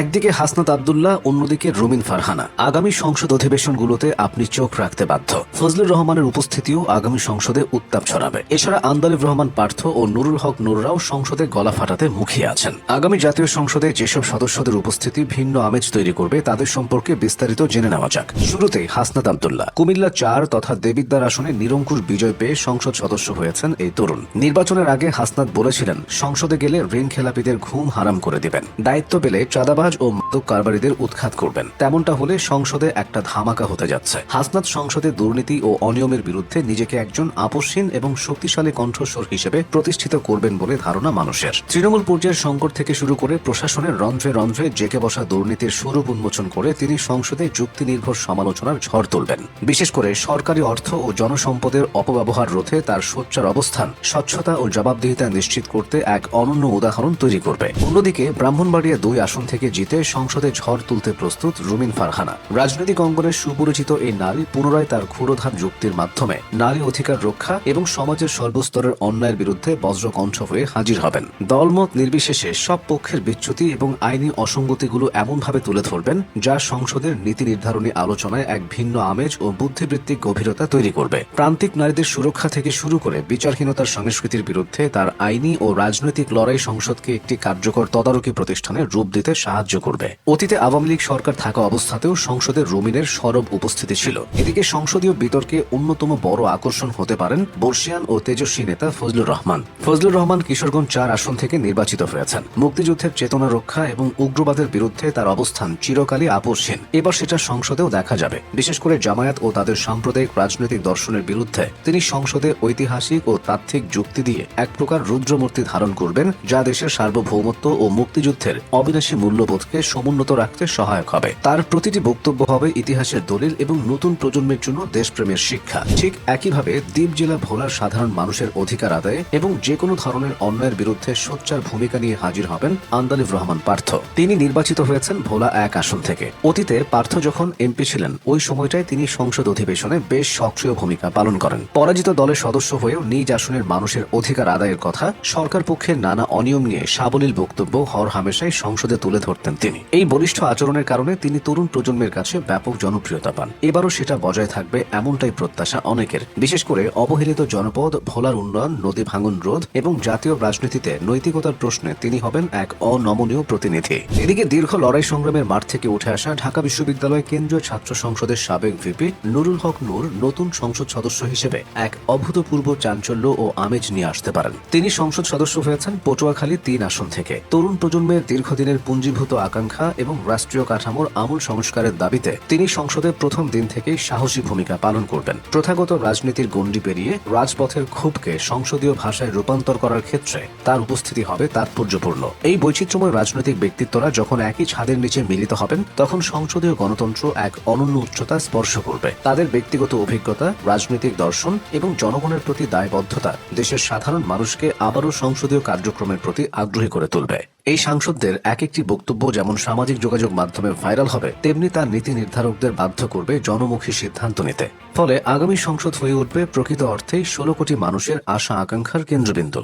একদিকে হাসনাত আবদুল্লাহ, অন্যদিকে রুমিন ফারহানা। আগামী সংসদ অধিবেশনগুলোতে আপনি চোখ রাখতে বাধ্য। ফজলুর রহমানের উপস্থিতিও আগামী সংসদে উত্তাপ ছড়াবে। এছাড়া আন্দালিব রহমান পার্থ ও নুরুল হক নুররাও সংসদে গলা ফাটাতে মুখিয়ে আছেন। আগামী জাতীয় সংসদে যেসব সদস্যদের উপস্থিতি ভিন্ন আমেজ তৈরি করবে, তাদের সম্পর্কে বিস্তারিত জেনে নেওয়া যাক। শুরুতেই হাসনাত আবদুল্লাহ। কুমিল্লা চার তথা দেবিদ্বার আসনে নিরঙ্কুশ বিজয় পেয়ে সংসদ সদস্য হয়েছেন এই তরুণ। নির্বাচনের আগে হাসনাত বলেছিলেন, সংসদে গেলে ঋণ খেলাপিদের ঘুম হারাম করে দিবেন। দায়িত্ব পেলে চাঁদাবাজ ও মাদক কারবারিদের উৎখাত করবেন। তেমনটা হলে সংসদে একটা ধামাকা হতে যাচ্ছে। হাসনাত সংসদে দুর্নীতি ও অনিয়মের বিরুদ্ধে নিজেকে একজন আপসহীন এবং শক্তিশালী কণ্ঠস্বর হিসেবে প্রতিষ্ঠিত করবেন বলে ধারণা মানুষের। তৃণমূল পর্যায়ের সংকট থেকে শুরু করে প্রশাসনের রন্ধ্রে রন্ধ্রে জেকে বসা দুর্নীতির স্বরূপ উন্মোচন করে তিনি সংসদে যুক্তি নির্ভর সমালোচনার ঝড় তুলবেন। বিশেষ করে সরকারি অর্থ ও জনসম্পদের অপব্যবহার রোধে তার সোচ্চার অবস্থান, স্বচ্ছতা ও জবাবদিহিতা নিশ্চিত করতে এক অনন্য উদাহরণ তৈরি করবে। অন্যদিকে ব্রাহ্মণবাড়িয়া দুই আসন থেকে জিতে সংসদে ঝড় তুলতে প্রস্তুত রুমিন ফারহানা। রাজনৈতিক অঙ্গনে সুপরিচিত এই নারী পুনরায় তার ক্ষুরোধার যুক্তির মাধ্যমে নারী অধিকার রক্ষা এবং সমাজের সর্বস্তরের অন্যায়ের বিরুদ্ধে বজ্রকণ্ঠ হয়ে হাজির হবেন। দলমত নির্বিশেষে সব পক্ষের বিচ্যুতি এবং আইনি অসঙ্গতিগুলো এমনভাবে তুলে ধরবেন, যা সংসদের নীতি নির্ধারণী আলোচনায় এক ভিন্ন আমেজ ও বুদ্ধিবৃত্তিক গভীরতা তৈরি করবে। প্রান্তিক নারীদের সুরক্ষা থেকে শুরু করে বিচারহীনতার সংস্কৃতির বিরুদ্ধে তার আইনি ও রাজনৈতিক লড়াই সংসদকে একটি কার্যকর তদারকি প্রতিষ্ঠানে রূপ দিতে সাহায্য করবে। অতীতে আওয়ামী লীগ সরকার থাকা অবস্থাতেও সংসদে রুমিনের সরব উপস্থিতি ছিল। এদিকে সংসদীয় বিতর্কে অন্যতম বড় আকর্ষণ হতে পারেন বর্ষিয়ান ও তেজস্বী নেতা ফজলুর রহমান। ফজলুর রহমান কিশোরগঞ্জ চার আসন থেকে নির্বাচিত হয়েছেন। মুক্তিযুদ্ধের চেতনা রক্ষা এবং উগ্রবাদের বিরুদ্ধে তার অবস্থান চিরকালই আপোষহীন। এবার সেটা সংসদেও দেখা যাবে। বিশেষ করে জামায়াত ও তাদের সাম্প্রদায়িক রাজনৈতিক দর্শনের বিরুদ্ধে তিনি সংসদে ঐতিহাসিক ও তাত্ত্বিক যুক্তি দিয়ে এক প্রকার রুদ্রমূর্তি ধারণ করবেন যা দেশের সার্বভৌমত্ব ও মুক্তিযুদ্ধের অবিনাশী মূল্যবোধকে সমুন্নত রাখতে সহায়ক হবে। তার প্রতিটি বক্তব্য হবে ইতিহাসের দলিল এবং নতুন প্রজন্মের জন্য দেশপ্রেমের শিক্ষা। ঠিক একইভাবে দ্বীপ জেলা ভোলার সাধারণ মানুষের অধিকার আদায়ে এবং যে কোনো ধরনের অন্যায়ের বিরুদ্ধে সোচ্চার ভূমিকা নিয়ে হাজির হবেন আন্দালিব রহমান পার্থ। তিনি নির্বাচিত হয়েছেন ভোলা এক আসন থেকে। অতীতে পার্থ যখন এমপি ছিলেন, ওই সময়টায় তিনি সংসদ অধিবেশনে বেশ সক্রিয় ভূমিকা পালন করেন। পরাজিত দলের সদস্য হয়েও নিজ আসনের মানুষের অধিকার আদায়ের কথা সরকার পক্ষের নানা অনিয়ম নিয়ে সাবলীল বক্তব্য হর হামেশাই সংসদে তুলে ধরতেন তিনি। এই বলিষ্ঠ আচরণের কারণে তিনি তরুণ প্রজন্মের কাছে ব্যাপক জনপ্রিয়তা পান। এবারও সেটা বজায় থাকবে এমনটাই প্রত্যাশা অনেকের। বিশেষ করে অবহেলিত জনপদ, ভোলার উন্নয়ন, নদী ভাঙন রোধ এবং জাতীয় রাজনীতিতে নৈতিকতার প্রশ্নে তিনি হবেন এক অনমনীয় প্রতিনিধি। এদিকে দীর্ঘ লড়াই সংগ্রামের মাঠ থেকে উঠে আসা ঢাকা বিশ্ববিদ্যালয় কেন্দ্রীয় ছাত্র সংসদের সাবেক ভিপি নুরুল হক নূর নতুন সংসদ সদস্য হিসেবে এক অভূতপূর্ব চাঞ্চল্য ও আমেজ নিয়ে আসতে পারেন। তিনি সংসদ সদস্য হয়েছেন পটুয়াখালী তিন আসন থেকে। তরুণ প্রজন্মের দীর্ঘদিনের পুঞ্জীভূত আকাঙ্ক্ষা এবং রাষ্ট্রীয় কাঠামোর আমূল সংস্কারের দাবিতে তিনি সংসদের প্রথম দিন থেকেই সাহসী ভূমিকা পালন করবেন। প্রথাগত রাজনীতির গণ্ডি পেরিয়ে রাজপথের ক্ষোভকে সংসদীয় ভাষায় রূপান্তর করার ক্ষেত্রে তার উপস্থিতি হবে তাৎপর্যপূর্ণ। এই বৈচিত্র্যময় রাজনৈতিক ব্যক্তিত্বরা যখন একই ছাদের নিচে মিলিত হবেন, তখন সংসদীয় গণতন্ত্র এক অনন্য উচ্চতা স্পর্শ করবে। তাদের ব্যক্তিগত অভিজ্ঞতা, রাজনৈতিক দর্শন এবং জনগণের প্রতি দায়বদ্ধতা দেশের সাধারণ মানুষকে আবারও সংসদীয় কার্যক্রমের প্রতি আগ্রহী করে তুলবে। এই সাংসদদের এক একটি বক্তব্য যেমন সামাজিক যোগাযোগ মাধ্যমে ভাইরাল হবে, তেমনি তার নীতি নির্ধারকদের বাধ্য করবে জনমুখী সিদ্ধান্ত নিতে। ফলে আগামী সংসদ হয়ে উঠবে প্রকৃত অর্থে ষোলো কোটি মানুষের আশা আকাঙ্ক্ষার কেন্দ্রবিন্দু।